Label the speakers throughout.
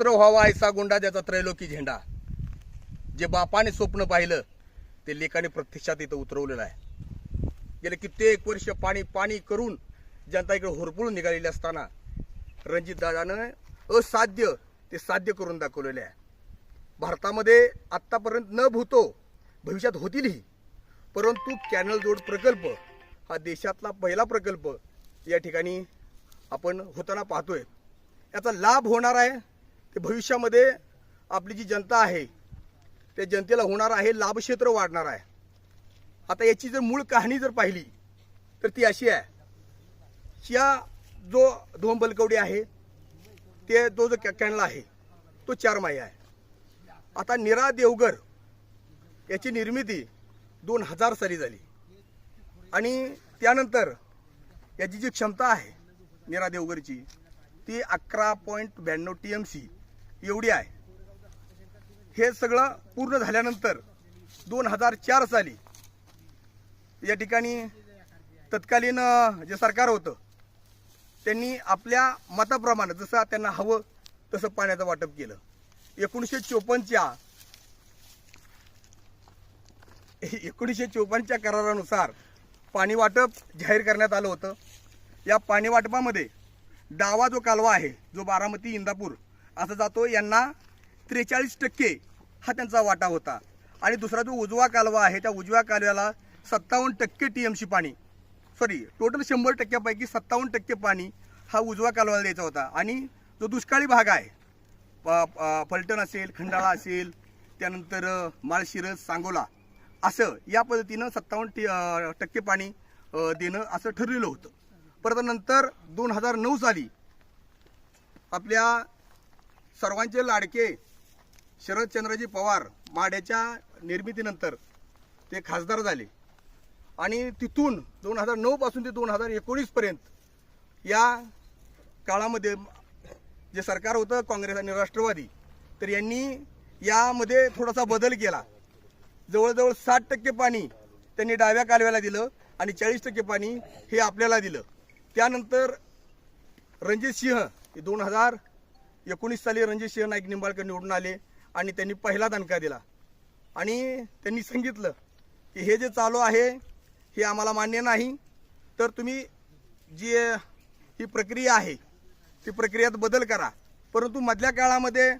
Speaker 1: पुत्र व्हावा ऐसा गुंडा त्याचा त्रैलोकी झेंडा. जे बापाने स्वप्न पाहिलं ते लेखाने प्रत्यक्षात इथं उतरवलेलं आहे. गेले कित्येक वर्ष पाणी पाणी करून जनता इकडे होरपळून निघालेली असताना रणजितदादानं असाध्य ते साध्य करून दाखवलेले आहे. भारतामध्ये आत्तापर्यंत न भूतो भविष्यात होतीलही. परंतु कॅनल जोड प्रकल्प हा देशातला पहिला प्रकल्प या ठिकाणी आपण होताना पाहतोय. याचा लाभ होणार आहे. ते भविष्यामध्ये आपली जी जनता आहे त्या जनतेला होणार आहे लाभक्षेत्र वाढणार आहे. आता याची जर मूळ कहाणी जर पाहिली तर ती अशी आहे. या जो धोम बलकवडी आहे ते तो जो कॅ- आहे तो चार माही आहे. आता निरा देवगर याची निर्मिती दोन हजार साली झाली. आणि त्यानंतर याची जी क्षमता आहे निरा देवगरची ती अकरा पॉईंट ब्याण्णव टी एम सी एवढी आहे. हे सगळं पूर्ण झाल्यानंतर दोन हजार चार साली या ठिकाणी तत्कालीन जे सरकार होतं त्यांनी आपल्या मताप्रमाणे जसं त्यांना हवं तसं पाण्याचं वाटप केलं. एकोणीसशे चोपन्नच्या एकोणीसशे चोपन्नच्या करारानुसार पाणी वाटप जाहीर करण्यात आलं होतं. या पाणी वाटपामध्ये डावा जो कालवा आहे जो बारामती इंदापूर असा जातो यांना त्रेचाळीस टक्के हा त्यांचा वाटा होता. आणि दुसरा जो उजवा कालवा आहे त्या उजव्या कालव्याला सत्तावन्न टक्के टी एम सी पाणी सॉरी टोटल शंभर टक्क्यापैकी सत्तावन्न टक्के पाणी हा उजवा कालव्याला द्यायचा होता. आणि जो दुष्काळी भाग आहे प- फलटण असेल खंडाळा असेल त्यानंतर माळशिरस सांगोला असं या पद्धतीनं सत्तावन्न टी टक्के पाणी देणं असं ठरलेलं होतं. परत नंतर दोन हजार नऊ साली आपल्या सर्वांचे लाडके शरदचंद्रजी पवार माड्याच्या निर्मितीनंतर ते खासदार झाले. आणि तिथून दोन हजार नऊपासून ते दोन हजार एकोणीसपर्यंत या काळामध्ये जे सरकार होतं काँग्रेस आणि राष्ट्रवादी तर यांनी यामध्ये थोडासा बदल केला. जवळजवळ साठ टक्के पाणी त्यांनी डाव्या कालव्याला दिलं आणि चाळीस टक्के पाणी हे आपल्याला दिलं. त्यानंतर रणजित सिंह हे दोन हजार एकोणीस साली रणजित सिंह नाईक निंबाळकर निवडून आले आणि त्यांनी पहिला दणका दिला. आणि त्यांनी सांगितलं की हे जे चालू आहे हे आम्हाला मान्य नाही. तर तुम्ही जी ही प्रक्रिया आहे ती प्रक्रियात बदल करा. परंतु मधल्या काळामध्ये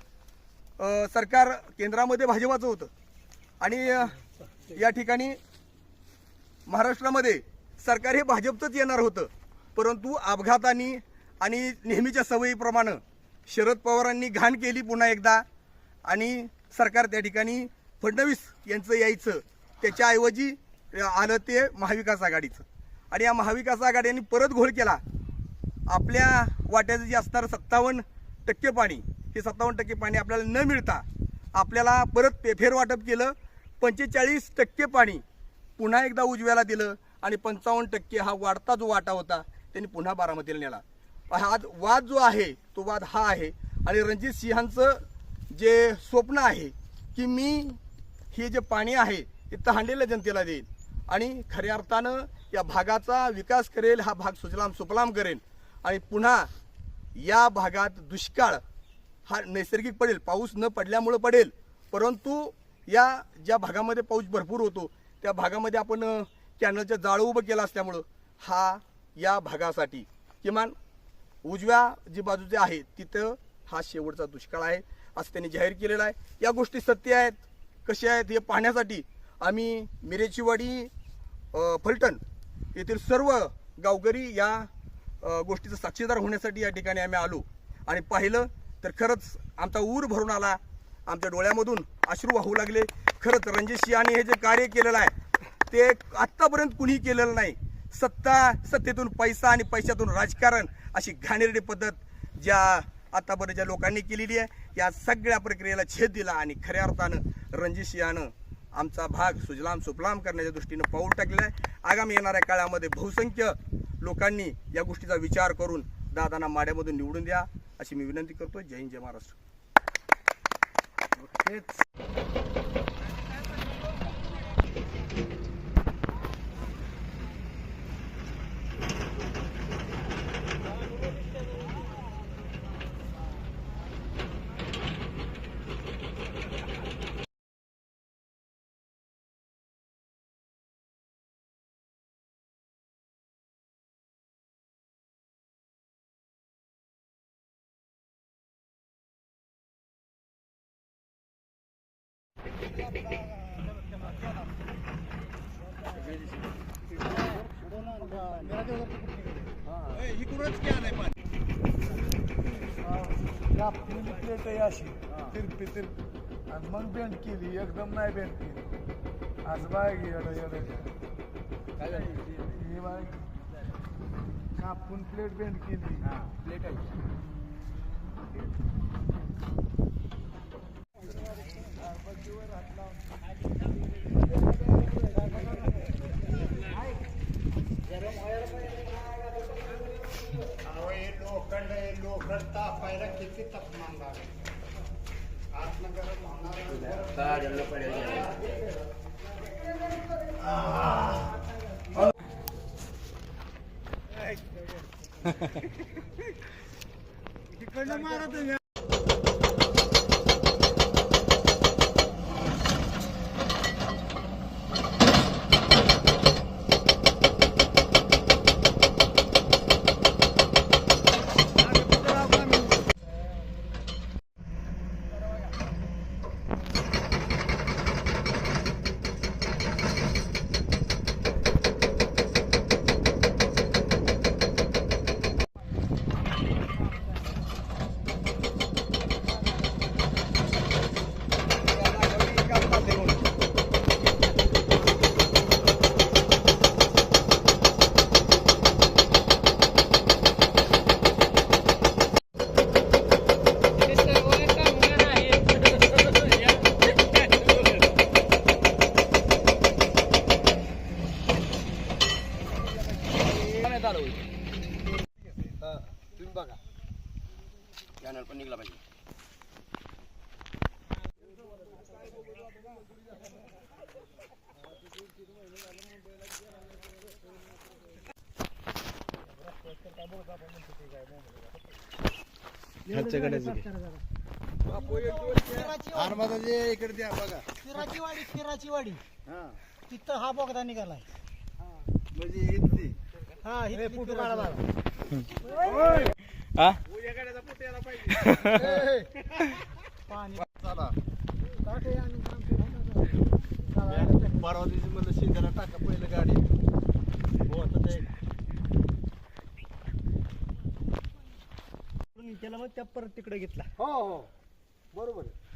Speaker 1: सरकार केंद्रामध्ये भाजपाचं होतं. आणि या ठिकाणी महाराष्ट्रामध्ये सरकार हे भाजपचंच येणार होतं. परंतु अपघातानी आणि नेहमीच्या सवयीप्रमाणे शरद पवारांनी घाण केली पुन्हा एकदा. आणि सरकार त्या ठिकाणी फडणवीस यांचं यायचं. त्याच्याऐवजी आलं ते महाविकास आघाडीचं. आणि या महाविकास आघाडीने परत घोळ केला. आपल्या वाट्याचं जे असणारं सत्तावन्न टक्के पाणी हे सत्तावन्न टक्के पाणी आपल्याला न मिळता आपल्याला परत पे- फेरवाटप केलं. पंचेचाळीस टक्के पाणी पुन्हा एकदा उजव्याला दिलं. आणि पंचावन्न टक्के हा वाढता जो वाटा होता. त्यांनी पुन्हा बारामतीला नेला. हा वाद जो आहे तो वाद हा आहे. आणि रणजित सिंहांचं जे स्वप्न आहे की मी हे जे पाणी आहे ते तहानलेल्या जनतेला देईन. आणि खऱ्या अर्थानं या भागाचा विकास करेल हा भाग सुजलाम सुफलाम करेल. आणि पुन्हा या भागात दुष्काळ हा नैसर्गिक पडेल पाऊस न पडल्यामुळं पडेल. परंतु या ज्या भागामध्ये पाऊस भरपूर होतो त्या भागामध्ये आपण कॅनलचं जाळं उभं केलं असल्यामुळं हा या भागासाठी किमान उजव्या जी बाजूचे आहे तिथं हा शेवटचा दुष्काळ आहे असं त्यांनी जाहीर केलेला आहे. या गोष्टी सत्य आहेत कशा आहेत हे पाहण्यासाठी आम्ही मिरेचीवाडी फलटण येथील सर्व गावकरी या गोष्टीचं गोष्टीचा साक्षीदार होण्यासाठी या ठिकाणी आम्ही आलो. आणि पाहिलं तर खरंच आमचा ऊर भरून आला. आमच्या डोळ्यामधून अश्रू वाहू लागले. खरंच रणजित सिंहाने हे जे कार्य केलेलं आहे ते आत्तापर्यंत कुणीही केलेलं नाही. सत्ता सत्तेतून पैसा आणि पैशातून राजकारण अशी घाणेरडी पद्धत ज्या आतापर्यंत ज्या लोकांनी केलेली आहे या सगळ्या प्रक्रियेला छेद दिला आणि खऱ्या अर्थानं रणजित आमचा भाग सुजलाम सुफलाम करण्याच्या दृष्टीनं पाऊल टाकलेलं आहे. आगामी येणाऱ्या काळामध्ये बहुसंख्य लोकांनी या गोष्टीचा विचार करून दादांना माड्यामधून निवडून द्या अशी मी विनंती करतो जय हिंद जय महाराष्ट्र.
Speaker 2: प्लेट आहे अशी तिरपी तिरपी आणि मग बेंड केली. एकदम नाही बेंड केली आज बाय एवढं एवढं हे बाय कापून प्लेट बेंड केली
Speaker 1: प्लेट आहे.
Speaker 3: लोखंड लोखंड तापायला किती तापमान लागेल. आतनं गरम होणार
Speaker 2: तिकडनं मारा तुम्ही.
Speaker 1: तुम्ही बघा
Speaker 3: कॅनल पण निघला पाहिजे
Speaker 2: इकडे द्या बघा
Speaker 4: किराची वाडी किराची वाडी.
Speaker 2: हा.
Speaker 4: तिथं हा बोगदा निघालाय.
Speaker 2: म्हणजे
Speaker 4: हा
Speaker 2: परवा दिवशी म्हणलं शिंद्याला टाका पहिलं गाडी.
Speaker 4: हो आता ते. त्याला मग त्या परत तिकडे घेतला.
Speaker 2: हो हो. बरोबर आहे.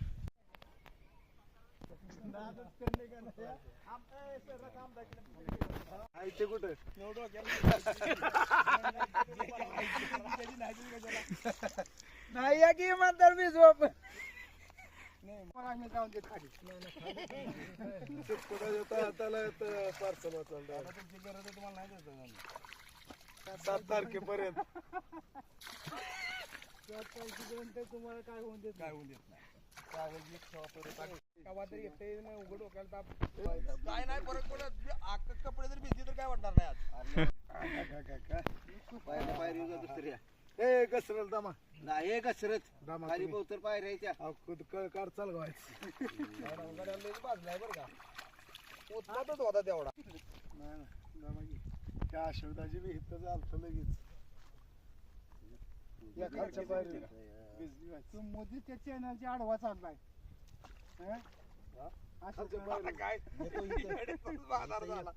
Speaker 2: आयते कुठं नाही या की म्हणतात मी झोप. आम्ही जाऊन देत खाली पार्सल सात तारखेपर्यंत
Speaker 4: तुम्हाला काय होऊन देत
Speaker 1: काय होऊन देत नाही. केव्हा तरी येते ना उघड डोक्याला ताप काय नाही फरक पडत आक कपडे जर भिजली तर काय वाटणार नाही आज?
Speaker 3: दुसऱ्या
Speaker 2: ए कसरल दामा.
Speaker 3: नाही कसरत
Speaker 2: दामा
Speaker 3: खाली
Speaker 2: अहो, खुद कळ काढ चाल गावायचं
Speaker 1: बाजलाय बरं का उत्पादच होता तेवढा.
Speaker 2: नाही ना दामा घे. त्या आशोदाची बी इथं झालतं लगेच. या खालच्या पायरीला व्हायची.
Speaker 4: मोदी त्या चॅनलची आडवा चाललाय.
Speaker 2: पायरीला.
Speaker 1: काय बाजार झाला.